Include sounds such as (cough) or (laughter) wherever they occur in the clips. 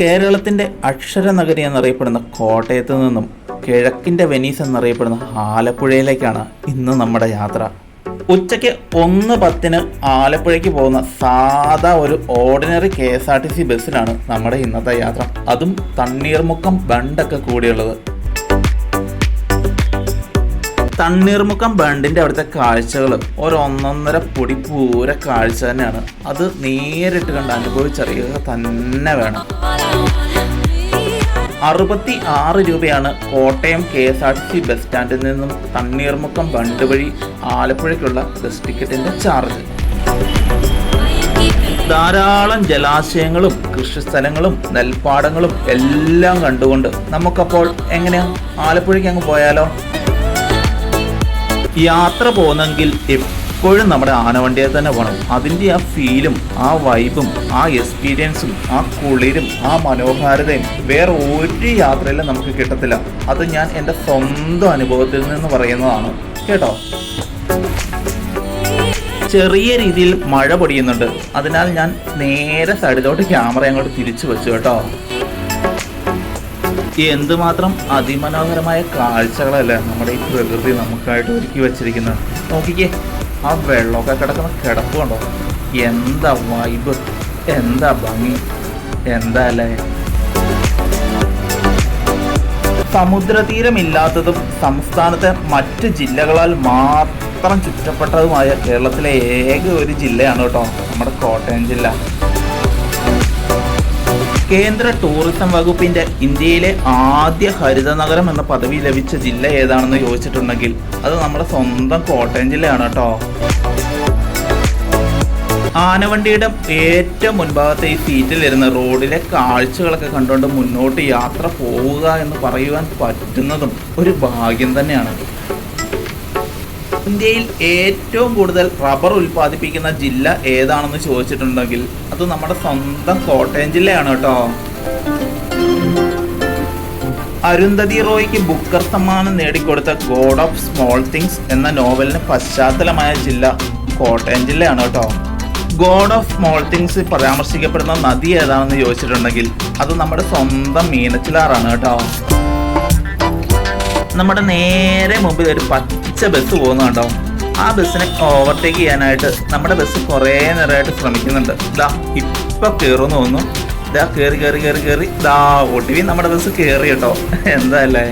കേരളത്തിന്റെ അക്ഷരനഗരി എന്നറിയപ്പെടുന്ന കോട്ടയത്ത് നിന്നും കിഴക്കിന്റെ വെനീസ് എന്നറിയപ്പെടുന്ന ആലപ്പുഴയിലേക്കാണ് ഇന്ന് നമ്മുടെ യാത്ര. ഉച്ചയ്ക്ക് ഒന്ന് പത്തിന് ആലപ്പുഴയ്ക്ക് പോകുന്ന സാധാ ഒരു ordinary K S R T C ബസ്സിലാണ് നമ്മുടെ ഇന്നത്തെ യാത്ര. അതും തണ്ണീർമുക്കം ബണ്ടൊക്കെ കൂടിയുള്ളത്. തണ്ണീർമുക്കം ബണ്ടിന്റെ അവിടുത്തെ കാഴ്ചകൾ ഒരൊന്നൊന്നര പൊടി പൂര കാഴ്ച തന്നെയാണ്. അത് നേരിട്ട് കണ്ട് അനുഭവിച്ചറിയുക തന്നെ വേണം. അറുപത്തി ആറ് രൂപയാണ് Kottayam K S R T C bus സ്റ്റാൻഡിൽ നിന്നും തണ്ണീർമുക്കം ബണ്ട് വഴി ആലപ്പുഴയ്ക്കുള്ള ബസ് ടിക്കറ്റിന്റെ ചാർജ്. ധാരാളം ജലാശയങ്ങളും കൃഷിസ്ഥലങ്ങളും നെൽപ്പാടങ്ങളും എല്ലാം കണ്ടുകൊണ്ട് നമുക്കപ്പോൾ എങ്ങനെയാ? ആലപ്പുഴയ്ക്ക് അങ്ങ് പോയാലോ? യാത്ര പോകുന്നെങ്കിൽ എപ്പോഴും നമ്മുടെ ആനവണ്ടിയെ തന്നെ പോകണം. അതിന്റെ ആ ഫീലും ആ വൈബും ആ എക്സ്പീരിയൻസും ആ കുളിരും ആ മനോഹാരിതയും വേറെ ഒരു യാത്രയിലും നമുക്ക് കിട്ടത്തില്ല. അത് ഞാൻ എന്റെ സ്വന്തം അനുഭവത്തിൽ നിന്ന് പറയുന്നതാണ്. കേട്ടോ? ചെറിയ രീതിയിൽ മഴ പൊടിയുന്നുണ്ട്. അതിനാൽ ഞാൻ നേരെ സൈഡിലോട്ട് ക്യാമറ അങ്ങോട്ട് തിരിച്ചു വെച്ചു കേട്ടോ. എന്തുമാത്രം അതിമനോഹരമായ കാഴ്ചകളല്ലേ നമ്മുടെ ഈ പ്രകൃതി നമുക്കായിട്ട് ഒരുക്കി വെച്ചിരിക്കുന്നത്. നോക്കിക്കേ ആ വെള്ളമൊക്കെ കിടക്കുന്ന കിടപ്പുണ്ടോ എന്താ വൈബ് എന്താ ഭംഗി? എന്താ അല്ലേ? സമുദ്രതീരമില്ലാത്തതും സംസ്ഥാനത്തെ മറ്റ് ജില്ലകളാൽ മാത്രം ചുറ്റപ്പെട്ടതുമായ കേരളത്തിലെ ഏക ഒരു ജില്ലയാണ് കേട്ടോ നമ്മുടെ കോട്ടയം ജില്ല. കേന്ദ്ര ടൂറിസം വകുപ്പിന്റെ ഇന്ത്യയിലെ ആദ്യ ഹരിത നഗരം എന്ന പദവി ലഭിച്ച ജില്ല ഏതാണെന്ന് ചോദിച്ചിട്ടുണ്ടെങ്കിൽ അത് നമ്മുടെ സ്വന്തം കോട്ടയം ജില്ലയാണ് കേട്ടോ. ആനവണ്ടിയുടെ ഏറ്റവും മുൻഭാഗത്തെ ഈ സീറ്റിലിരുന്ന് റോഡിലെ കാഴ്ചകളൊക്കെ കണ്ടുകൊണ്ട് മുന്നോട്ട് യാത്ര പോവുക എന്ന് പറയുവാൻ പറ്റുന്നതും ഒരു ഭാഗ്യം തന്നെയാണ്. ഇന്ത്യയിൽ ഏറ്റവും കൂടുതൽ റബ്ബർ ഉൽപ്പാദിപ്പിക്കുന്ന ജില്ല ഏതാണെന്ന് ചോദിച്ചിട്ടുണ്ടെങ്കിൽ അത് നമ്മുടെ സ്വന്തം കോട്ടയം ജില്ലയാണ് കേട്ടോ. അരുന്ധതി റോയ്ക്ക് ബുക്കർ സമ്മാനം നേടിക്കൊടുത്ത ഗോഡ് ഓഫ് സ്മോൾ തിങ്സ് എന്ന നോവലിന് പശ്ചാത്തലമായ ജില്ല കോട്ടയം ജില്ലയാണ് കേട്ടോ. ഗോഡ് ഓഫ് സ്മോൾ തിങ്സ് പരാമർശിക്കപ്പെടുന്ന നദി ഏതാണെന്ന് ചോദിച്ചിട്ടുണ്ടെങ്കിൽ അത് നമ്മുടെ സ്വന്തം മീനച്ചിലാറാണ് കേട്ടോ. നമ്മുടെ നേരെ മുമ്പിൽ ഒരു പച്ച ബസ് പോകുന്നുണ്ടോ ആ ബസ്സിനെ ഓവർടേക്ക് ചെയ്യാനായിട്ട് നമ്മുടെ ബസ് കുറേ നേരമായിട്ട് ശ്രമിക്കുന്നുണ്ട്. ഇതാ ഇപ്പൊ കയറുമെന്ന് തോന്നുന്നു. ഇതാ കയറി കയറി കയറി കയറി ഇതാ ഒടുവി നമ്മുടെ ബസ് കയറി കേട്ടോ. എന്തല്ലേ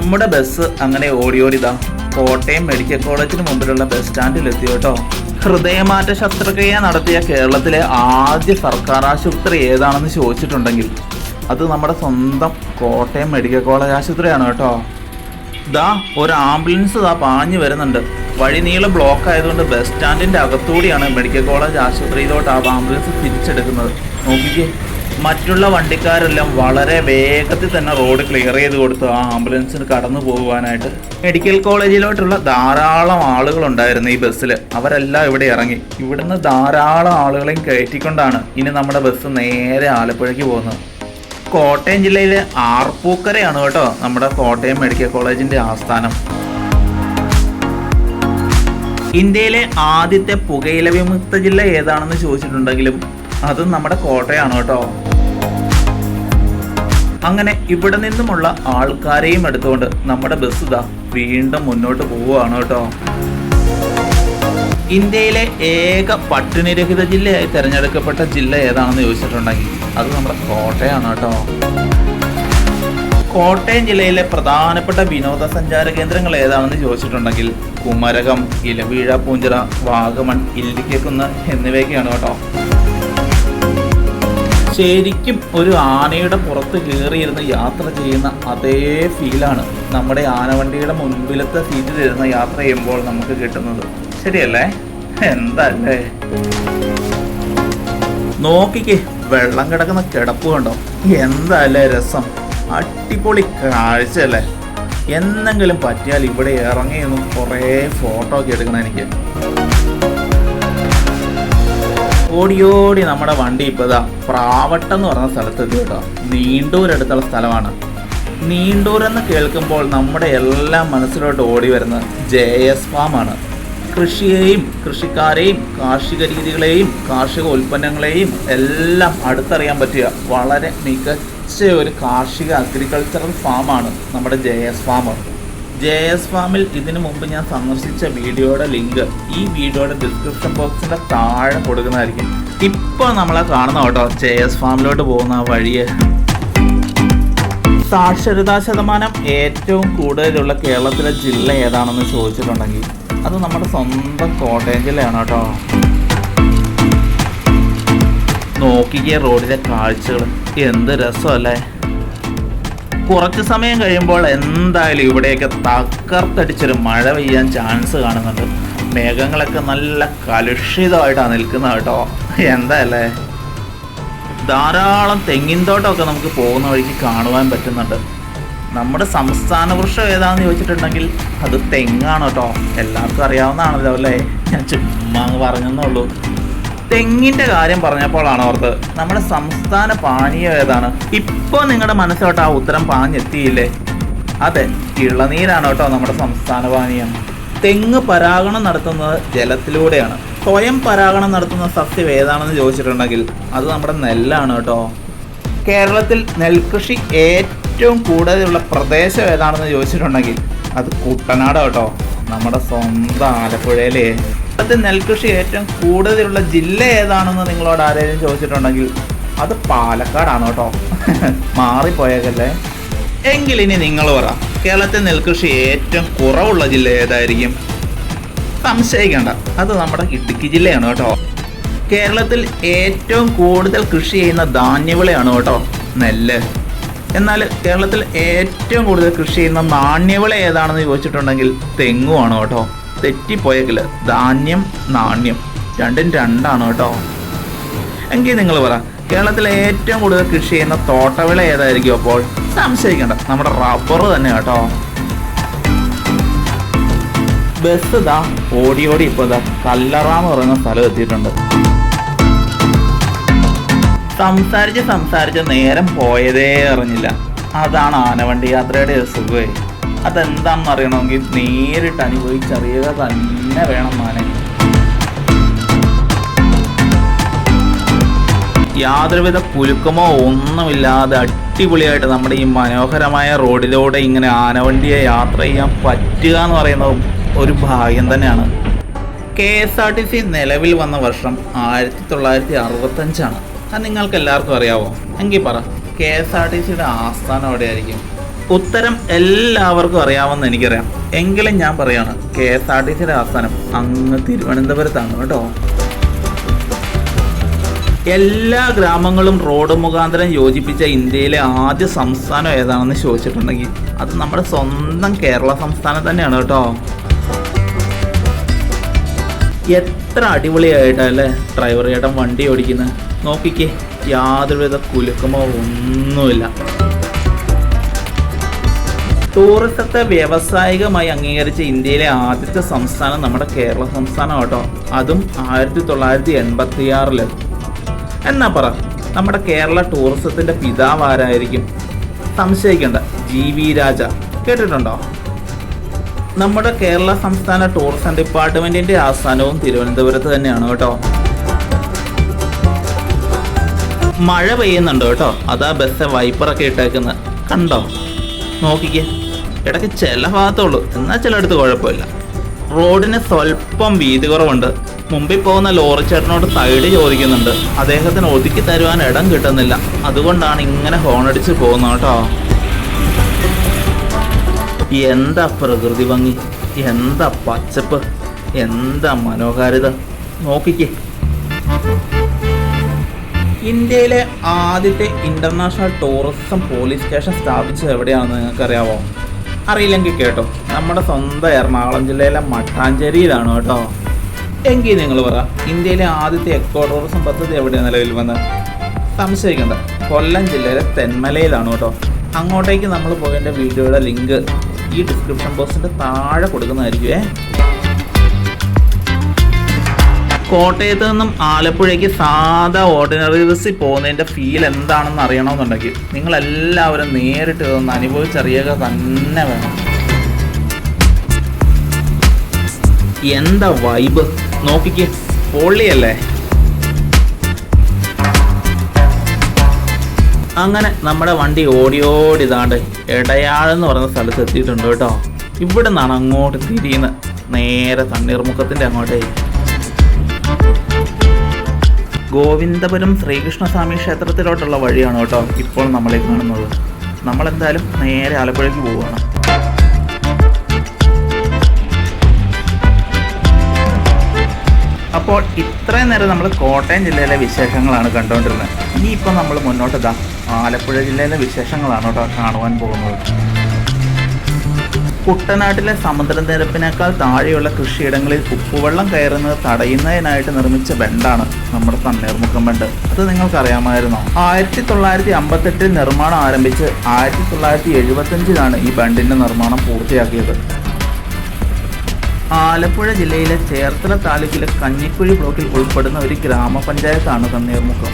നമ്മുടെ ബസ് അങ്ങനെ ഓടി ഓടി ഇതാ കോട്ടയം മെഡിക്കൽ കോളേജിന് മുമ്പിലുള്ള ബസ് സ്റ്റാൻഡിൽ എത്തി കേട്ടോ. ഹൃദയമാറ്റ ശസ്ത്രക്രിയ നടത്തിയ കേരളത്തിലെ ആദ്യ സർക്കാർ ആശുപത്രി ഏതാണെന്ന് ചോദിച്ചിട്ടുണ്ടെങ്കിൽ അത് നമ്മുടെ സ്വന്തം കോട്ടയം മെഡിക്കൽ കോളേജ് ആശുപത്രിയാണ് കേട്ടോ. ദാ ഒരു ആംബുലൻസ് ദാ പാഞ്ഞു വരുന്നുണ്ട്. വഴി നീളം ബ്ലോക്ക് ആയതുകൊണ്ട് ബസ് സ്റ്റാൻഡിന്റെ അകത്തൂടിയാണ് മെഡിക്കൽ കോളേജ് ആശുപത്രിയിലോട്ട് ആ ആംബുലൻസ് തിരിച്ചെടുക്കുന്നത്. നോക്കിക്കേ മറ്റുള്ള വണ്ടിക്കാരെല്ലാം വളരെ വേഗത്തിൽ തന്നെ റോഡ് ക്ലിയർ ചെയ്ത് കൊടുത്തു ആ ആംബുലൻസിന് കടന്നു പോകുവാനായിട്ട്. മെഡിക്കൽ കോളേജിലോട്ടുള്ള ധാരാളം ആളുകളുണ്ടായിരുന്നു ഈ ബസ്സിൽ അവരെല്ലാം ഇവിടെ ഇറങ്ങി. ഇവിടുന്ന് ധാരാളം ആളുകളെയും കയറ്റിക്കൊണ്ടാണ് ഇനി നമ്മുടെ ബസ് നേരെ ആലപ്പുഴയ്ക്ക് പോകുന്നത്. കോട്ടയം ജില്ലയിലെ ആർപ്പൂക്കരയാണ് കേട്ടോ നമ്മുടെ കോട്ടയം മെഡിക്കൽ കോളേജിന്റെ ആസ്ഥാനം. ഇന്ത്യയിലെ ആദ്യത്തെ പുകയില വിമുക്ത ജില്ല ഏതാണെന്ന് ചോദിച്ചിട്ടുണ്ടെങ്കിലും അത് നമ്മുടെ കോട്ടയാണ് കേട്ടോ. അങ്ങനെ ഇവിടെ നിന്നുമുള്ള ആൾക്കാരെയും എടുത്തുകൊണ്ട് നമ്മുടെ ബസ് ഇതാ വീണ്ടും മുന്നോട്ട് പോവുകയാണ് കേട്ടോ. ഇന്ത്യയിലെ ഏക പട്ടിണിരഹിത ജില്ലയായി തിരഞ്ഞെടുക്കപ്പെട്ട ജില്ല ഏതാണെന്ന് ചോദിച്ചിട്ടുണ്ടെങ്കിൽ അത് നമ്മുടെ കോട്ടയാണ് കേട്ടോ. കോട്ടയം ജില്ലയിലെ പ്രധാനപ്പെട്ട വിനോദസഞ്ചാര കേന്ദ്രങ്ങൾ ഏതാണെന്ന് ചോദിച്ചിട്ടുണ്ടെങ്കിൽ കുമരകം ഇലവീഴ പൂഞ്ചിറ വാഗമൺ ഇല്ലിക്കക്കുന്ന് എന്നിവയൊക്കെയാണ് കേട്ടോ. ശരിക്കും ഒരു ആനയുടെ പുറത്ത് കയറിയിരുന്ന് യാത്ര ചെയ്യുന്ന അതേ ഫീലാണ് നമ്മുടെ ആനവണ്ടിയുടെ മുൻപിലത്തെ സീറ്റിലിരുന്ന് യാത്ര ചെയ്യുമ്പോൾ നമുക്ക് കിട്ടുന്നത്. ശരിയല്ലേ? എന്തല്ലേ? നോക്കിക്കേ വെള്ളം കിടക്കുന്ന കിടപ്പ് കണ്ടോ? എന്തല്ലേ രസം? അടിപൊളി കാഴ്ചയല്ലേ? എന്തെങ്കിലും പറ്റിയാൽ ഇവിടെ ഇറങ്ങിയൊന്നും കുറേ ഫോട്ടോ ഒക്കെ എടുക്കണം എനിക്ക്. ഓടിയോടി നമ്മുടെ വണ്ടി ഇപ്പോൾ ഇതാ പ്രാവട്ടം എന്ന് പറഞ്ഞ സ്ഥലത്തെത്തി കേട്ടോ. നീണ്ടൂർ അടുത്തുള്ള സ്ഥലമാണ്. നീണ്ടൂർ എന്ന് കേൾക്കുമ്പോൾ നമ്മുടെ എല്ലാം മനസ്സിലോട്ട് ഓടി വരുന്നത് ജെ എസ് ഫാം ആണ്. കൃഷിയെയും കൃഷിക്കാരെയും കാർഷിക രീതികളെയും കാർഷിക ഉൽപ്പന്നങ്ങളെയും എല്ലാം അടുത്തറിയാൻ പറ്റിയ വളരെ മികച്ച ഒരു കാർഷിക അഗ്രികൾച്ചറൽ ഫാമാണ് നമ്മുടെ J S farmer J S ഫാമിൽ ഇതിനു മുമ്പ് ഞാൻ സന്ദർശിച്ച വീഡിയോയുടെ ലിങ്ക് ഈ വീഡിയോയുടെ ഡിസ്ക്രിപ്ഷൻ ബോക്സിന്റെ താഴെ കൊടുക്കുന്നതായിരിക്കും. ഇപ്പോൾ നമ്മളെ കാണുന്ന കേട്ടോ ജെ എസ് ഫാമിലോട്ട് പോകുന്ന വഴി സാക്ഷരതാ ശതമാനം ഏറ്റവും കൂടുതലുള്ള കേരളത്തിലെ ജില്ല ഏതാണെന്ന് ചോദിച്ചിട്ടുണ്ടെങ്കിൽ അത് നമ്മുടെ സ്വന്തം കോട്ടയം ജില്ലയാണ് കേട്ടോ. നോക്കിക്കേ റോഡിലെ കാഴ്ചകൾ എന്ത് രസമല്ലേ? കുറച്ച് സമയം കഴിയുമ്പോൾ എന്തായാലും ഇവിടെയൊക്കെ തകർത്തടിച്ചൊരു മഴ പെയ്യാൻ ചാൻസ് കാണുന്നുണ്ട്. മേഘങ്ങളൊക്കെ നല്ല കലുഷിതമായിട്ടാണ് നിൽക്കുന്നത് കേട്ടോ. എന്തല്ലേ? ധാരാളം തെങ്ങിൻ തോട്ടമൊക്കെ നമുക്ക് പോകുന്ന വഴിക്ക് കാണുവാൻ പറ്റുന്നുണ്ട്. നമ്മുടെ സംസ്ഥാന വൃക്ഷം ഏതാണെന്ന് ചോദിച്ചിട്ടുണ്ടെങ്കിൽ അത് തെങ്ങാണ് കേട്ടോ. എല്ലാവർക്കും അറിയാവുന്നതാണല്ലോ അല്ലേ? ഞാൻ ചുമ്മാ അങ്ങ് പറഞ്ഞെന്നുള്ളൂ തെങ്ങിന്റെ കാര്യം പറഞ്ഞപ്പോഴാണ് ഓർത്ത് നമ്മുടെ സംസ്ഥാന പാനീയം ഏതാണ്? ഇപ്പോൾ നിങ്ങളുടെ മനസ്സിലോട്ട് ആ ഉത്തരം പാഞ്ഞെത്തിയില്ലേ അതെ ഇളനീരാണ് കേട്ടോ നമ്മുടെ സംസ്ഥാന പാനീയം. തെങ്ങ് പരാഗണം നടത്തുന്നത് ജലത്തിലൂടെയാണ്. സ്വയം പരാഗണം നടത്തുന്ന സസ്യം ഏതാണെന്ന് ചോദിച്ചിട്ടുണ്ടെങ്കിൽ അത് നമ്മുടെ നെല്ലാണ് കേട്ടോ. കേരളത്തിൽ നെൽകൃഷി ഏറ്റവും കൂടുതലുള്ള പ്രദേശം ഏതാണെന്ന് ചോദിച്ചിട്ടുണ്ടെങ്കിൽ അത് കുട്ടനാട് കേട്ടോ. നമ്മുടെ സ്വന്തം ആലപ്പുഴയിലെ. അത് നെൽകൃഷി ഏറ്റവും കൂടുതലുള്ള ജില്ല ഏതാണെന്ന് നിങ്ങളോട് ആരെങ്കിലും ചോദിച്ചിട്ടുണ്ടെങ്കിൽ അത് പാലക്കാടാണ് കേട്ടോ. (laughs) മാറിപ്പോയേക്കല്ലേ. എങ്കിൽ ഇനി നിങ്ങൾ പറ കേരളത്തിൽ നെൽകൃഷി ഏറ്റവും കുറവുള്ള ജില്ല ഏതായിരിക്കും? സംശയിക്കേണ്ട അത് നമ്മുടെ ഇടുക്കി ജില്ലയാണ് കേട്ടോ. കേരളത്തിൽ ഏറ്റവും കൂടുതൽ കൃഷി ചെയ്യുന്ന ധാന്യവിളയാണ് കേട്ടോ നെല്ല്. എന്നാൽ കേരളത്തിൽ ഏറ്റവും കൂടുതൽ കൃഷി ചെയ്യുന്ന നാണ്യവിള ഏതാണെന്ന് ചോദിച്ചിട്ടുണ്ടെങ്കിൽ തെങ്ങുമാണ് കേട്ടോ. തെറ്റിപ്പോയെങ്കിൽ ധാന്യം നാണ്യം. രണ്ടും രണ്ടാണ് കേട്ടോ. എങ്കിൽ നിങ്ങൾ പറ കേരളത്തിലെ ഏറ്റവും കൂടുതൽ കൃഷി ചെയ്യുന്ന തോട്ടവിള ഏതായിരിക്കും അപ്പോൾ? സംശയിക്കേണ്ട. നമ്മുടെ റബ്ബർ തന്നെ കേട്ടോ. ബസ് ഇതാ ഓടി ഓടി ഇപ്പോൾ ഇതാ കല്ലറ എന്ന് പറയുന്ന സ്ഥലം എത്തിയിട്ടുണ്ട്. സംസാരിച്ച് സംസാരിച്ച് നേരം പോയതേ അറിഞ്ഞില്ല. അതാണ് ആനവണ്ടി യാത്രയുടെ സുഖേ. അതെന്താണെന്ന് അറിയണമെങ്കിൽ നേരിട്ട് അനുഭവിച്ചറിയുക തന്നെ വേണം മാനെ യാതൊരുവിധ പുലുക്കമോ ഒന്നുമില്ലാതെ അടിപൊളിയായിട്ട് നമ്മുടെ ഈ മനോഹരമായ റോഡിലൂടെ ഇങ്ങനെ ആനവണ്ടിയെ യാത്ര ചെയ്യാൻ പറ്റുക എന്ന് പറയുന്നത് ഒരു ഭാഗ്യം തന്നെയാണ്. K S R T C നിലവിൽ വന്ന വർഷം ആയിരത്തി തൊള്ളായിരത്തി അറുപത്തഞ്ചാണ്. അത് നിങ്ങൾക്ക് എല്ലാവർക്കും അറിയാവോ? എങ്കിൽ പറ കെ എസ് ആർ ടി സിയുടെ ആസ്ഥാനം എവിടെയായിരിക്കും? ഉത്തരം എല്ലാവർക്കും അറിയാമെന്ന് എനിക്കറിയാം. എങ്കിലും ഞാൻ പറയാണ് കെ എസ് ആർ ടി സിയുടെ ആസ്ഥാനം അങ്ങ് തിരുവനന്തപുരത്താണ് കേട്ടോ. എല്ലാ ഗ്രാമങ്ങളും റോഡ് മുഖാന്തരം യോജിപ്പിച്ച ഇന്ത്യയിലെ ആദ്യ സംസ്ഥാനം ഏതാണെന്ന് ചോദിച്ചിട്ടുണ്ടെങ്കിൽ അത് നമ്മുടെ സ്വന്തം കേരള സംസ്ഥാനം തന്നെയാണ് കേട്ടോ. എത്ര അടിപൊളിയായിട്ടല്ലേ ഡ്രൈവർ ചേട്ടൻ വണ്ടി ഓടിക്കുന്നത് നോക്കിക്കേ യാതൊരുവിധ കുലുക്കമോ ഒന്നുമില്ല ടൂറിസത്തെ വ്യാവസായികമായി അംഗീകരിച്ച ഇന്ത്യയിലെ ആദ്യത്തെ സംസ്ഥാനം നമ്മുടെ കേരള സംസ്ഥാനം കേട്ടോ. അതും ആയിരത്തി തൊള്ളായിരത്തി എൺപത്തി ആറിൽ എന്നാ പറ നമ്മുടെ കേരള ടൂറിസത്തിന്റെ പിതാവ് ആരായിരിക്കും? സംശയിക്കേണ്ട ജി വി രാജ. കേട്ടിട്ടുണ്ടോ? നമ്മുടെ കേരള സംസ്ഥാന ടൂറിസം ഡിപ്പാർട്ട്മെന്റിന്റെ ആസ്ഥാനവും തിരുവനന്തപുരത്ത് തന്നെയാണ് കേട്ടോ. മഴ പെയ്യുന്നുണ്ട് കേട്ടോ. അതാ ബസ് വൈപ്പറൊക്കെ ഇട്ടേക്കുന്നത് കണ്ടോ? നോക്കിക്കേ. ഇടയ്ക്ക് ചില ഭാഗത്തുള്ളൂ എന്നാൽ ചിലയിടത്ത് കുഴപ്പമില്ല. റോഡിന് സ്വല്പം വീതി കുറവുണ്ട്. മുമ്പിൽ പോകുന്ന ലോറി ചേട്ടനോട് സൈഡ് ചോദിക്കുന്നുണ്ട്. അദ്ദേഹത്തിന് ഒതുക്കി തരുവാൻ ഇടം കിട്ടുന്നില്ല. അതുകൊണ്ടാണ് ഇങ്ങനെ ഹോണടിച്ച് പോകുന്നത് കേട്ടോ. എന്താ പ്രകൃതി ഭംഗി? എന്താ പച്ചപ്പ്? എന്താ മനോഹാരിത? നോക്കിക്കേ. ഇന്ത്യയിലെ ആദ്യത്തെ ഇന്റർനാഷണൽ ടൂറിസം പോലീസ് സ്റ്റേഷൻ സ്ഥാപിച്ചത് എവിടെയാണെന്ന് നിങ്ങൾക്കറിയാവോ? അറിയില്ലെങ്കിൽ കേട്ടോ. നമ്മുടെ സ്വന്തം എറണാകുളം ജില്ലയിലെ മട്ടാഞ്ചേരിയിലാണ് കേട്ടോ. എങ്കിൽ നിങ്ങൾ പറ ഇന്ത്യയിലെ ആദ്യത്തെ എക്കോ ടൂറിസം പദ്ധതി എവിടെയാണ് നിലവിൽ വന്നത് സംശയിക്കണ്ട. കൊല്ലം ജില്ലയിലെ തെന്മലയിലാണ് കേട്ടോ. അങ്ങോട്ടേക്ക് നമ്മൾ പോയതിന്റെ വീഡിയോയുടെ ലിങ്ക് ഈ ഡിസ്ക്രിപ്ഷൻ ബോക്സിന്റെ താഴെ കൊടുക്കുന്നതായിരിക്കുമേ കോട്ടയത്ത് നിന്നും ആലപ്പുഴയ്ക്ക് സാധാ ഓർഡിനറി ബസ്സിൽ പോകുന്നതിന്റെ ഫീൽ എന്താണെന്ന് അറിയണമെന്നുണ്ടെങ്കിൽ നിങ്ങളെല്ലാവരും നേരിട്ട് ഇതൊന്ന് അനുഭവിച്ചറിയുക തന്നെ വേണം. എന്താ വൈബ് നോക്കിക്കേ പൊള്ളിയല്ലേ? അങ്ങനെ നമ്മുടെ വണ്ടി ഓടിയോടി ഓടി ഇതാണ്ട് ഇടയാഴെന്ന് പറയുന്ന സ്ഥലത്ത് എത്തിയിട്ടുണ്ട് കേട്ടോ. ഇവിടെ നിന്നാണ് അങ്ങോട്ട് തിരിയുന്നത്. നേരെ തണ്ണീർമുഖത്തിന്റെ അങ്ങോട്ടേ ഗോവിന്ദപുരം ശ്രീകൃഷ്ണസ്വാമി ക്ഷേത്രത്തിലോട്ടുള്ള വഴിയാണ് കേട്ടോ ഇപ്പോൾ നമ്മളെ കാണുന്നത്. നമ്മളെന്തായാലും നേരെ ആലപ്പുഴയ്ക്ക് പോവുകയാണ്. അപ്പോൾ ഇത്രയും നേരം നമ്മൾ കോട്ടയം ജില്ലയിലെ വിശേഷങ്ങളാണ് കണ്ടുകൊണ്ടിരുന്നത്. ഇനിയിപ്പോൾ നമ്മൾ മുന്നോട്ട് ഇതാ ആലപ്പുഴ ജില്ലയിലെ വിശേഷങ്ങളാണ് കേട്ടോ കാണുവാൻ പോകുന്നത്. കുട്ടനാട്ടിലെ സമുദ്രനിരപ്പിനേക്കാൾ താഴെയുള്ള കൃഷിയിടങ്ങളിൽ ഉപ്പുവെള്ളം കയറുന്നത് തടയുന്നതിനായിട്ട് നിർമ്മിച്ച ബെണ്ടാണ് നമ്മുടെ തണ്ണീർമുഖം ബണ്ട്. അത് നിങ്ങൾക്കറിയാമായിരുന്നോ? ആയിരത്തി തൊള്ളായിരത്തി അമ്പത്തെട്ടിൽ നിർമ്മാണം ആരംഭിച്ച് ആയിരത്തി തൊള്ളായിരത്തി എഴുപത്തഞ്ചിലാണ് ഈ ബണ്ടിന്റെ നിർമ്മാണം പൂർത്തിയാക്കിയത്. ആലപ്പുഴ ജില്ലയിലെ ചേർത്തല താലൂക്കിലെ കഞ്ഞിക്കുഴി ബ്ലോക്കിൽ ഉൾപ്പെടുന്ന ഒരു ഗ്രാമപഞ്ചായത്താണ് തണ്ണീർമുഖം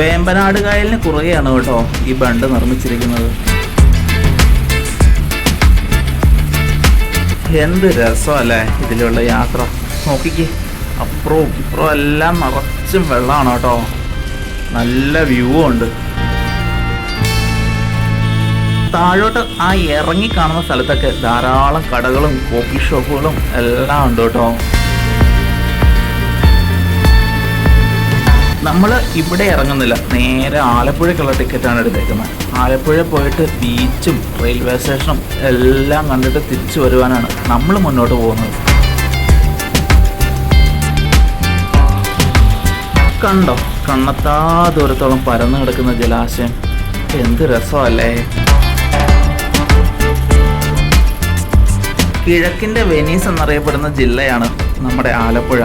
വേമ്പനാട് കായലിന് കുറുകെയാണ് കേട്ടോ ഈ ബണ്ട് നിർമ്മിച്ചിരിക്കുന്നത്. എന്ത് രസമല്ലേ ഇതിലുള്ള യാത്ര. നോക്കിക്കേ. അപ്പുറവും ഇപ്പുറവും എല്ലാം നിറച്ചും വെള്ളമാണ് കേട്ടോ. നല്ല വ്യൂ ഉണ്ട്. താഴോട്ട് ആ ഇറങ്ങി കാണുന്ന സ്ഥലത്തൊക്കെ ധാരാളം കടകളും കോഫി ഷോപ്പുകളും എല്ലാം ഉണ്ട് കേട്ടോ. നമ്മൾ ഇവിടെ ഇറങ്ങുന്നില്ല. നേരെ ആലപ്പുഴയ്ക്കുള്ള ടിക്കറ്റാണ് എടുത്തേക്കുന്നത്. ആലപ്പുഴ പോയിട്ട് ബീച്ചും റെയിൽവേ സ്റ്റേഷനും എല്ലാം കണ്ടിട്ട് തിരിച്ചു വരുവാനാണ് നമ്മൾ മുന്നോട്ട് പോകുന്നത്. കണ്ടോ? കണ്ണത്താ ദൂരത്തോളം പരന്നു കിടക്കുന്ന ജലാശയം. എന്ത് രസമല്ലേ? കിഴക്കിന്റെ വെനീസ് എന്നറിയപ്പെടുന്ന ജില്ലയാണ് നമ്മുടെ ആലപ്പുഴ.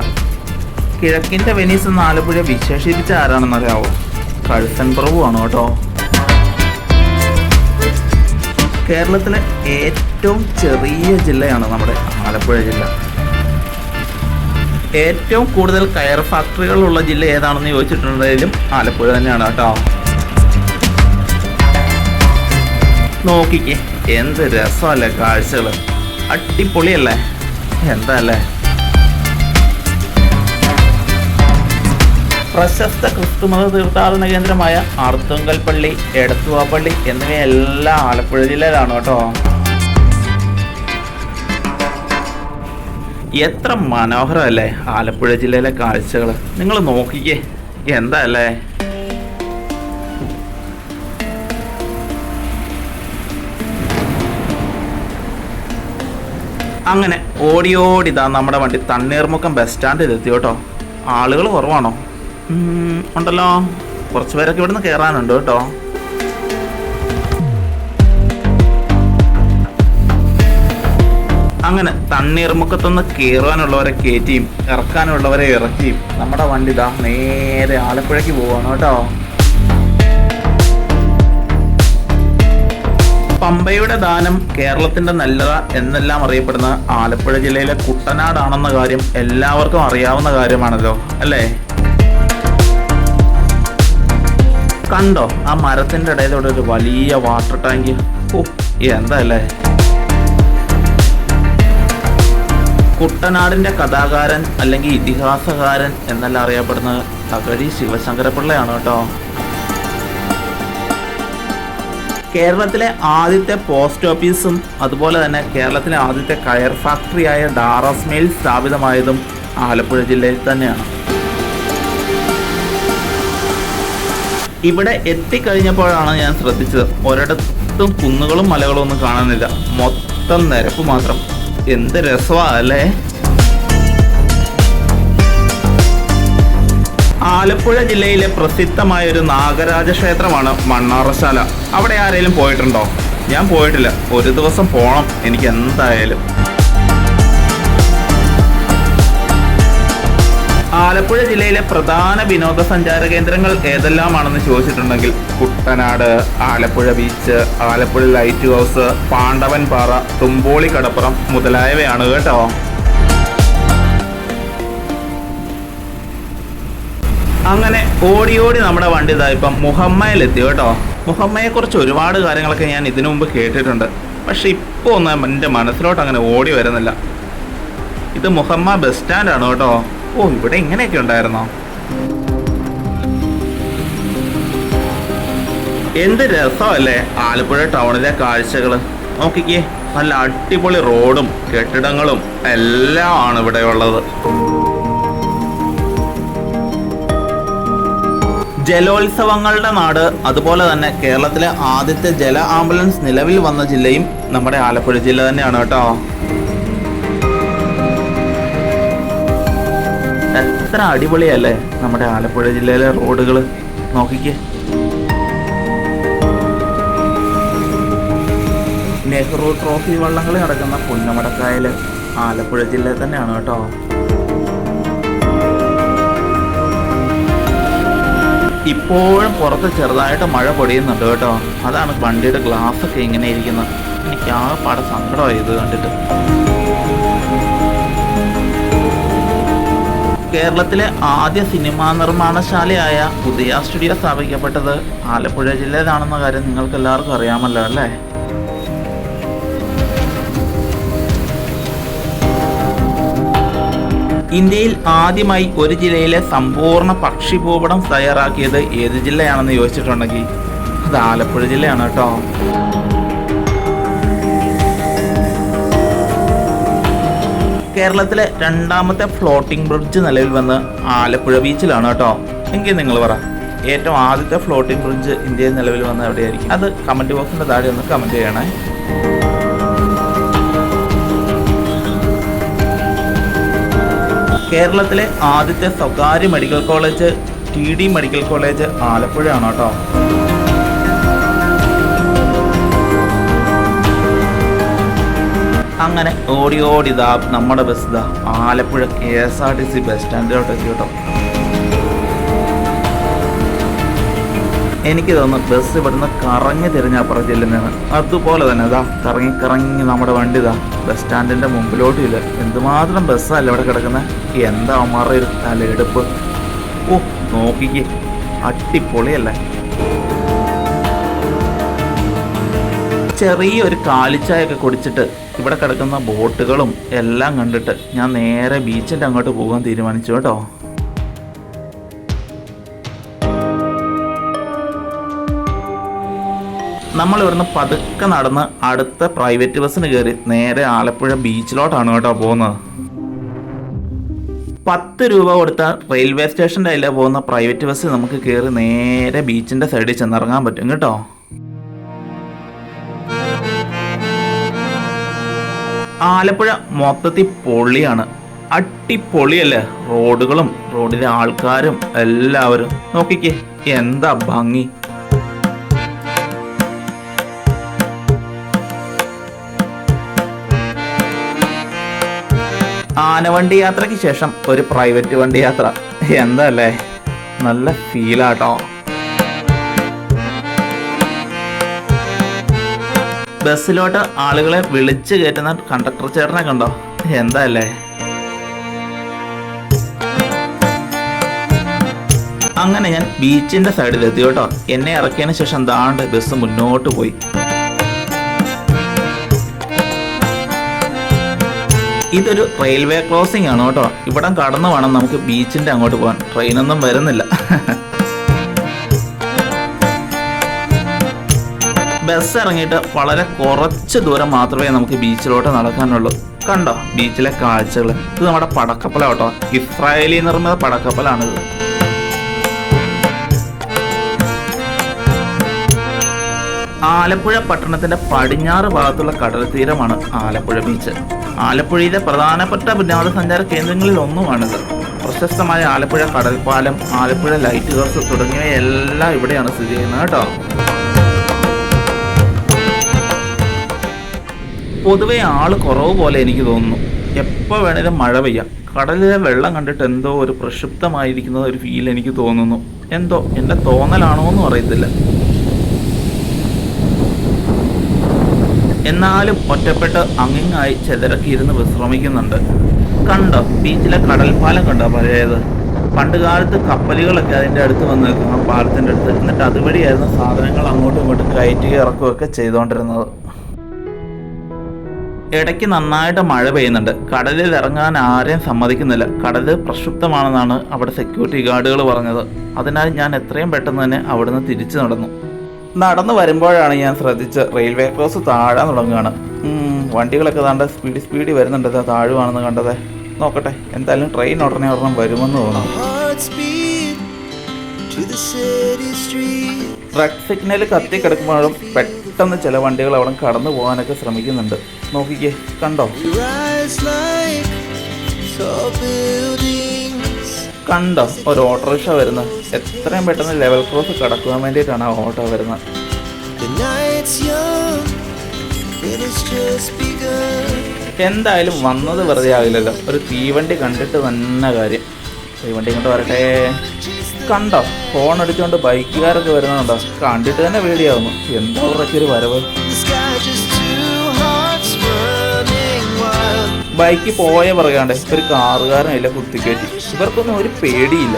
കിഴക്കിന്റെ വെനീസ് എന്ന ആലപ്പുഴ വിശേഷിപ്പിച്ച ആരാണെന്നറിയാവോ? കഴുത്തൻ പ്രഭുവാണ് കേട്ടോ. കേരളത്തിലെ ഏറ്റവും ചെറിയ ജില്ലയാണ് നമ്മുടെ ആലപ്പുഴ ജില്ല. ഏറ്റവും കൂടുതൽ കയർ ഫാക്ടറികളുള്ള ജില്ല ഏതാണെന്ന് ചോദിച്ചിട്ടുണ്ടെങ്കിലും ആലപ്പുഴ തന്നെയാണ് കേട്ടോ. നോക്കിക്കേ എന്ത് രസമല്ലേ കാഴ്ചകൾ അടിപൊളിയല്ലേ? എന്താ അല്ലേ? പ്രശസ്ത ക്രിസ്തുമത തീർത്ഥാടന കേന്ദ്രമായ ആർത്തുങ്കൽ പള്ളി എടത്തുവ പള്ളി എന്നിവയെല്ലാം ആലപ്പുഴ ജില്ലയിലാണ് കേട്ടോ. എത്ര മനോഹരമല്ലേ ആലപ്പുഴ ജില്ലയിലെ കാഴ്ചകൾ നിങ്ങൾ നോക്കിക്കേ എന്താ അല്ലേ? അങ്ങനെ ഓടി ഓടി നമ്മുടെ വണ്ടി തണ്ണീർമുക്കം ബസ് സ്റ്റാൻഡിൽ എത്തി കേട്ടോ. ആളുകൾ കുറവാണോ? ഉണ്ടല്ലോ. കുറച്ച് പേരൊക്കെ ഇവിടുന്ന് കയറാനുണ്ട് കേട്ടോ. അങ്ങനെ തണ്ണീർമുക്കത്തുനിന്ന് കയറാനുള്ളവരെ കയറ്റിയും ഇറക്കാനുള്ളവരെ ഇറക്കിയും നമ്മുടെ വണ്ടി ഇതാ നേരെ ആലപ്പുഴയ്ക്ക് പോവാണ് കേട്ടോ. പമ്പയുടെ ദാനം കേരളത്തിന്റെ നല്ലത എന്നെല്ലാം അറിയപ്പെടുന്ന ആലപ്പുഴ ജില്ലയിലെ കുട്ടനാടാണെന്ന കാര്യം എല്ലാവർക്കും അറിയാവുന്ന കാര്യമാണല്ലോ അല്ലേ? കണ്ടോ? ആ മരത്തിന്റെ ഇടയിലൂടെ ഒരു വലിയ വാട്ടർ ടാങ്ക് ഓ എന്താ അല്ലേ? കഥാകാരൻ അല്ലെങ്കിൽ ഇതിഹാസകാരൻ എന്നല്ല അറിയപ്പെടുന്ന തകഴി ശിവശങ്കരപിള്ളയാണ് കേട്ടോ. കേരളത്തിലെ ആദ്യത്തെ പോസ്റ്റ് ഓഫീസും അതുപോലെ തന്നെ കേരളത്തിലെ ആദ്യത്തെ കയർ ഫാക്ടറിയായ ഡാറസ് മെയിൽ സ്ഥാപിതമായതും ആലപ്പുഴ ജില്ലയിൽ തന്നെയാണ്. ഇവിടെ എത്തിക്കഴിഞ്ഞപ്പോഴാണ് ഞാൻ ശ്രദ്ധിച്ചത്. ഒരിടത്തും കുന്നുകളും മലകളും ഒന്നും കാണാനില്ല. മൊത്തം നിരപ്പ് മാത്രം. എന്ത് രസമാ അല്ലേ? ആലപ്പുഴ ജില്ലയിലെ പ്രസിദ്ധമായ ഒരു നാഗരാജ ക്ഷേത്രമാണ് മണ്ണാറശാല. അവിടെ ആരെങ്കിലും പോയിട്ടുണ്ടോ? ഞാൻ പോയിട്ടില്ല. ഒരു ദിവസം പോണം. എനിക്ക് എന്തായാലും. ആലപ്പുഴ ജില്ലയിലെ പ്രധാന വിനോദസഞ്ചാര കേന്ദ്രങ്ങൾ ഏതെല്ലാമാണെന്ന് ചോദിച്ചിട്ടുണ്ടെങ്കിൽ Kuttanad Alappuzha beach Alappuzha light house Pandavan Para Thumpoly കടപ്പുറം മുതലായവയാണ് കേട്ടോ. അങ്ങനെ ഓടി ഓടി നമ്മുടെ വണ്ടി ഇതാ ഇപ്പം മുഹമ്മയിലെത്തി കേട്ടോ. മുഹമ്മയെ കുറിച്ച് ഒരുപാട് കാര്യങ്ങളൊക്കെ ഞാൻ ഇതിനു മുമ്പ് കേട്ടിട്ടുണ്ട്. പക്ഷെ ഇപ്പോൾ ഒന്നും എന്റെ മനസ്സിലോട്ട് അങ്ങനെ ഓടി വരുന്നില്ല. ഇത് മുഹമ്മ ബസ് സ്റ്റാൻഡാണ് കേട്ടോ. ഓ ഇവിടെ ഇങ്ങനെയൊക്കെ ഉണ്ടായിരുന്നോ? എന്ത് രസമല്ലേ ആലപ്പുഴ ടൗണിലെ കാഴ്ചകൾ നോക്കിക്കേ നല്ല അടിപൊളി റോഡും കെട്ടിടങ്ങളും എല്ലാം ആണ് ഇവിടെ ഉള്ളത്. ജലോത്സവങ്ങളുടെ നാട് അതുപോലെ തന്നെ കേരളത്തിലെ ആദ്യത്തെ ജല ആംബുലൻസ് നിലവിൽ വന്ന ജില്ലയും നമ്മുടെ ആലപ്പുഴ ജില്ല തന്നെയാണ് കേട്ടോ. എത്ര അടിപൊളിയല്ലേ നമ്മുടെ ആലപ്പുഴ ജില്ലയിലെ റോഡുകൾ? നോക്കിക്കേ. നെഹ്റു ട്രോഫി വള്ളങ്ങൾ നടക്കുന്ന പുന്നമടക്കായൽ ആലപ്പുഴ ജില്ലയിൽ തന്നെയാണ് കേട്ടോ. ഇപ്പോഴും പുറത്ത് ചെറുതായിട്ട് മഴ പൊടിയുന്നുണ്ട് കേട്ടോ. അതാണ് വണ്ടിയുടെ ഗ്ലാസ് ഒക്കെ ഇങ്ങനെ ഇരിക്കുന്നത്. എനിക്ക് ആ പാടെ സങ്കടമായി ഇത് കണ്ടിട്ട്. കേരളത്തിലെ ആദ്യ സിനിമാ നിർമ്മാണശാലയായ ഉദയ സ്റ്റുഡിയോ സ്ഥാപിക്കപ്പെട്ടത് ആലപ്പുഴ ജില്ലയിലാണെന്ന കാര്യം നിങ്ങൾക്ക് എല്ലാവർക്കും അറിയാമല്ലോ അല്ലേ? ഇന്ത്യയിൽ ആദ്യമായി ഒരു ജില്ലയിലെ സമ്പൂർണ പക്ഷി ഭൂപടം തയ്യാറാക്കിയത് ഏത് ജില്ലയാണെന്ന് ചോദിച്ചിട്ടുണ്ടെങ്കിൽ അത് ആലപ്പുഴ ജില്ലയാണ് കേട്ടോ. കേരളത്തിലെ രണ്ടാമത്തെ ഫ്ലോട്ടിംഗ് ബ്രിഡ്ജ് നിലവിൽ വന്ന് ആലപ്പുഴ ബീച്ചിലാണ് കേട്ടോ. എങ്കിൽ നിങ്ങൾ പറ ഏറ്റവും ആദ്യത്തെ ഫ്ലോട്ടിംഗ് ബ്രിഡ്ജ് ഇന്ത്യയിൽ നിലവിൽ വന്ന എവിടെയായിരിക്കും? അത് കമന്റ് ബോക്സിന്റെ താഴെ ഒന്ന് കമന്റ് ചെയ്യണേ. കേരളത്തിലെ ആദ്യത്തെ സ്വകാര്യ medical college T D medical college ആലപ്പുഴയാണ് കേട്ടോ. അങ്ങനെ ഓടി ഓടി ഇതാ നമ്മുടെ ബസ് ഇതാ Alappuzha K S R T C bus സ്റ്റാൻഡിലോട്ട് എത്തി കേട്ടോ. എനിക്ക് തോന്നുന്നു ബസ് ഇവിടുന്ന് കറങ്ങി തിരിഞ്ഞ അപ്പുറം ചെല്ലുന്നതാണ്. അതുപോലെ തന്നെ ഇതാ കറങ്ങി കറങ്ങി നമ്മുടെ വണ്ടി ഇതാ ബസ് സ്റ്റാൻഡിന്റെ മുമ്പിലോട്ടും ഇല്ല. എന്തുമാത്രം ബസ്സല്ല ഇവിടെ കിടക്കുന്നത് എന്താ അമ്മാരുടെ ഒരു തലയെടുപ്പ്? ഓ നോക്കിക്കേ. അടിപൊളിയല്ലേ? ചെറിയൊരു കാലിച്ചായൊക്കെ കുടിച്ചിട്ട് ഇവിടെ കിടക്കുന്ന ബോട്ടുകളും എല്ലാം കണ്ടിട്ട് ഞാൻ നേരെ ബീച്ചിന്റെ അങ്ങോട്ട് പോകാൻ തീരുമാനിച്ചു കേട്ടോ. നമ്മൾ ഇവിടുന്ന് പതുക്കെ നടന്ന് അടുത്ത പ്രൈവറ്റ് ബസ്സിന് കയറി നേരെ ആലപ്പുഴ ബീച്ചിലോട്ടാണ് കേട്ടോ പോകുന്നത്. പത്ത് രൂപ കൊടുത്ത റെയിൽവേ സ്റ്റേഷന്റെ അതിലെ പോകുന്ന പ്രൈവറ്റ് ബസ് നമുക്ക് കയറി നേരെ ബീച്ചിന്റെ സൈഡിൽ ചെന്നിറങ്ങാൻ പറ്റും കേട്ടോ. ആലപ്പുഴ മൊത്തത്തിൽ പൊള്ളിയാണ് അട്ടിപ്പൊളിയല്ലേ റോഡുകളും റോഡിലെ ആൾക്കാരും എല്ലാവരും. നോക്കിക്കേ എന്താ ഭംഗി. ആനവണ്ടി യാത്രയ്ക്ക് ശേഷം ഒരു പ്രൈവറ്റ് വണ്ടി യാത്ര. എന്താ അല്ലേ? നല്ല ഫീലാട്ടോ ബസ്സിലോട്ട് ആളുകളെ വിളിച്ചു കയറ്റുന്ന കണ്ടക്ടർ ചേട്ടനെ കണ്ടോ? എന്താ അല്ലേ അങ്ങനെ ഞാൻ ബീച്ചിന്റെ സൈഡിൽ എത്തി കേട്ടോ. എന്നെ ഇറക്കിയതിന് ശേഷം ദാണ്ട് ബസ് മുന്നോട്ട് പോയി. ഇതൊരു റെയിൽവേ ക്രോസിംഗ് ആണ് കേട്ടോ. ഇവിടം കടന്നു വേണം നമുക്ക് ബീച്ചിന്റെ അങ്ങോട്ട് പോകാൻ. ട്രെയിനൊന്നും വരുന്നില്ല. (laughs) ബസ് ഇറങ്ങിയിട്ട് വളരെ കുറച്ച് ദൂരം മാത്രമേ നമുക്ക് ബീച്ചിലോട്ട് നടക്കാനുള്ളൂ. കണ്ടോ? ബീച്ചിലെ കാഴ്ചകൾ. ഇത് നമ്മുടെ പടക്കപ്പല കേട്ടോ ഇസ്രായേലി നിർമ്മിത പടക്കപ്പലാണിത് ആലപ്പുഴ പട്ടണത്തിന്റെ പടിഞ്ഞാറ് ഭാഗത്തുള്ള കടൽ തീരമാണ് ആലപ്പുഴ ബീച്ച്. ആലപ്പുഴയിലെ പ്രധാനപ്പെട്ട വിനോദസഞ്ചാര കേന്ദ്രങ്ങളിൽ ഒന്നുമാണിത്. പ്രശസ്തമായ ആലപ്പുഴ കടൽപ്പാലം ആലപ്പുഴ ലൈറ്റ് ഹൗസ് തുടങ്ങിയവയെല്ലാം ഇവിടെയാണ് സ്ഥിതി ചെയ്യുന്നത് കേട്ടോ. പൊതുവെ ആൾ കുറവ് പോലെ എനിക്ക് തോന്നുന്നു. എപ്പോൾ വേണേലും മഴ പെയ്യാം. കടലിലെ വെള്ളം കണ്ടിട്ട് എന്തോ ഒരു പ്രക്ഷുബ്ധമായിരിക്കുന്ന ഒരു ഫീൽ എനിക്ക് തോന്നുന്നു. എന്തോ എന്റെ തോന്നലാണോ എന്നും അറിയത്തില്ല. എന്നാലും ഒറ്റപ്പെട്ട് അങ്ങിങ്ങായി ചെതിരക്കി ഇരുന്ന് വിശ്രമിക്കുന്നുണ്ട്. കണ്ടോ ബീച്ചിലെ കടൽപ്പാലം കണ്ടോ പഴയത്? പണ്ട് കാലത്ത് കപ്പലുകളൊക്കെ അതിന്റെ അടുത്ത് വന്ന് നിൽക്കും ആ പാലത്തിന്റെ അടുത്ത്. എന്നിട്ട് അതുവഴിയായിരുന്നു സാധനങ്ങൾ അങ്ങോട്ടും ഇങ്ങോട്ടും കയറ്റുകയും ഇറക്കുകയൊക്കെ ചെയ്തുകൊണ്ടിരുന്നത് ഇടയ്ക്ക് നന്നായിട്ട് മഴ പെയ്യുന്നുണ്ട്. കടലിൽ ഇറങ്ങാൻ ആരെയും സമ്മതിക്കുന്നില്ല. കടൽ പ്രക്ഷുബ്ധമാണെന്നാണ് അവിടെ സെക്യൂരിറ്റി ഗാർഡുകൾ പറഞ്ഞത്. അതിനാൽ ഞാൻ എത്രയും പെട്ടെന്ന് തന്നെ അവിടുന്ന് തിരിച്ചു നടന്നു. നടന്നു വരുമ്പോഴാണ് ഞാൻ ശ്രദ്ധിച്ച് റെയിൽവേ ക്രോസ് താഴാൻ തുടങ്ങുകയാണ്. വണ്ടികളൊക്കെ താണ്ട സ്പീഡ് സ്പീഡ് വരുന്നുണ്ട്. താഴുവാണെന്ന് കണ്ടത്. നോക്കട്ടെ എന്തായാലും ട്രെയിൻ ഉടനെ ഉടനെ വരുമെന്ന് തോന്നുന്നു. റെഡ് സിഗ്നൽ കത്തി കിടക്കുമ്പോഴും പെട്ടെന്ന് ചില വണ്ടികൾ അവിടെ കടന്നു പോകാനൊക്കെ ശ്രമിക്കുന്നുണ്ട്. നോക്കിക്കേ കണ്ടോ. കണ്ടോ? ഒരു ഓട്ടോറിക്ഷ വരുന്നത്. എത്രയും പെട്ടെന്ന് ലെവൽ ക്രോസ് കടക്കുവാൻ വേണ്ടിയിട്ടാണ് ആ ഓട്ടോ വരുന്നത്. എന്തായാലും വന്നത് വെറുതെ ആകില്ലല്ലോ ഒരു തീവണ്ടി കണ്ടിട്ട് തന്നെ കാര്യം. തീവണ്ടി ഇങ്ങോട്ട് വരട്ടെ. കണ്ടോ? ഫോൺ അടിച്ചുകൊണ്ട് ബൈക്കുകാരൊക്കെ വരുന്നുണ്ടോ കണ്ടിട്ട് തന്നെ പേടിയാവുന്നു. എന്താ ഉറച്ചൊരു വരവ്. ബൈക്ക് പോയ പറയാണ്ട് ഒരു കാറുകാരനില്ല കുത്തിക്കയറ്റി ഇവർക്കൊന്നും ഒരു പേടിയില്ല.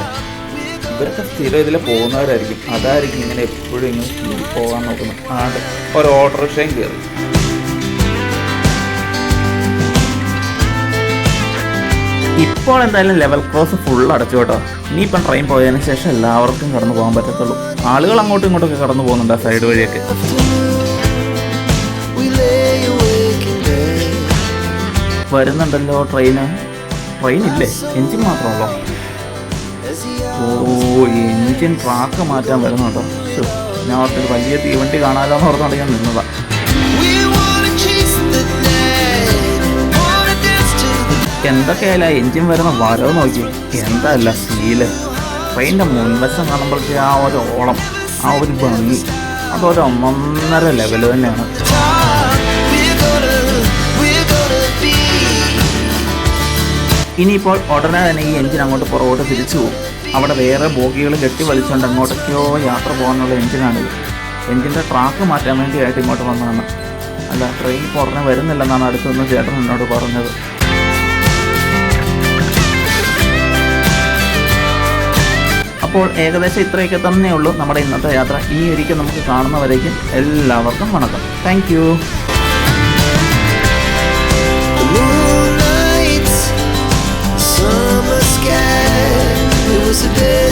ഇവരൊക്കെ സ്ഥിരം ഇതിൽ പോകുന്നവരായിരിക്കും. അതായിരിക്കും ഇങ്ങനെ എപ്പോഴും ഇങ്ങനെ പോകാൻ നോക്കുന്നത്. ആണ്ട് ഒരു ഓട്ടോറിക്ഷയും കയറി. ഇപ്പോൾ എന്തായാലും ലെവൽ ക്രോസ് ഫുൾ അടച്ചു കേട്ടോ. ഇനിയിപ്പം ട്രെയിൻ പോയതിനു ശേഷം എല്ലാവർക്കും കടന്നു പോകാൻ പറ്റത്തുള്ളൂ. ആളുകൾ അങ്ങോട്ടും ഇങ്ങോട്ടൊക്കെ കടന്നു പോകുന്നുണ്ട് ആ സൈഡ് വഴിയൊക്കെ. വരുന്നുണ്ടല്ലോ ട്രെയിന് ട്രെയിൻ ഇല്ലേ? എഞ്ചിൻ മാത്രമല്ലോ ഓ എഞ്ചിൻ ട്രാക്ക് മാറ്റാൻ വരുന്നുണ്ടോ? ഞാൻ ഓർത്തൊരു വലിയ തീവണ്ടി കാണാലോന്ന് ഓർത്തുകൊണ്ട് ഞാൻ നിന്നതാ. എന്തൊക്കെയായാലും എഞ്ചിൻ വരുന്ന വരവ് നോക്കി. എന്തല്ല ഫീൽ ട്രെയിനിന്റെ മുൻവശം കാണുമ്പോഴത്തെ ആ ഒരു ഓളം ആ ഒരു ഭംഗി. അതൊരു ഒന്നൊന്നര ലെവൽ തന്നെയാണ്. ഇനിയിപ്പോൾ ഉടനെ തന്നെ ഈ എഞ്ചിൻ അങ്ങോട്ട് പുറകോട്ട് തിരിച്ചു പോകും. അവിടെ വേറെ ബോഗികൾ കെട്ടി വലിച്ചുകൊണ്ട് അങ്ങോട്ടൊക്കെയോ യാത്ര പോകാനുള്ള എഞ്ചിനാണിത് എഞ്ചിന്റെ ട്രാക്ക് മാറ്റാൻ വേണ്ടിയായിട്ട് ഇങ്ങോട്ട് വന്നതാണ്. അല്ല ട്രെയിൻ പുറമെ വരുന്നില്ലെന്നാണ് അടുത്തുനിന്ന് ചേട്ടൻ എന്നോട് പറഞ്ഞത്. അപ്പോൾ ഏകദേശം ഇത്രയൊക്കെ തന്നെ ഉള്ളൂ നമ്മുടെ ഇന്നത്തെ യാത്ര. ഇനി ഒരിക്കൽ നമുക്ക് കാണുന്നവരേക്കും എല്ലാവർക്കും വണക്കം. Thank The moonlight, summer sky. It was a day